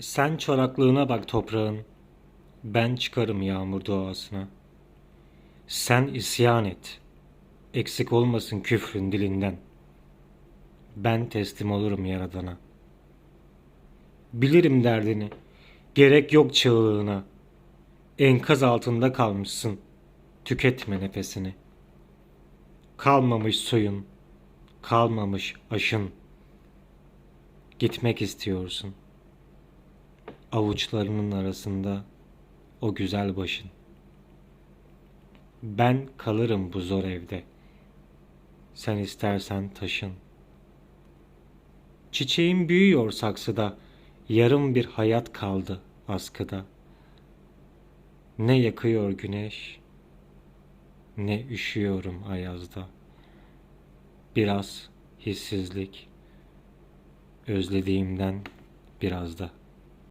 Sen çoraklığına bak toprağın, ben çıkarım yağmur doğasına. Sen isyan et, eksik olmasın küfrün dilinden. Ben teslim olurum yaradana. Bilirim derdini, gerek yok çığlığına. Enkaz altında kalmışsın, tüketme nefesini. Kalmamış suyun, kalmamış aşın. Gitmek istiyorsun. Avuçlarının arasında o güzel başın. Ben kalırım bu zor evde. Sen istersen taşın. Çiçeğim büyüyor saksıda. Yarım bir hayat kaldı askıda. Ne yakıyor güneş, ne üşüyorum ayazda. Biraz hissizlik, özlediğimden biraz da.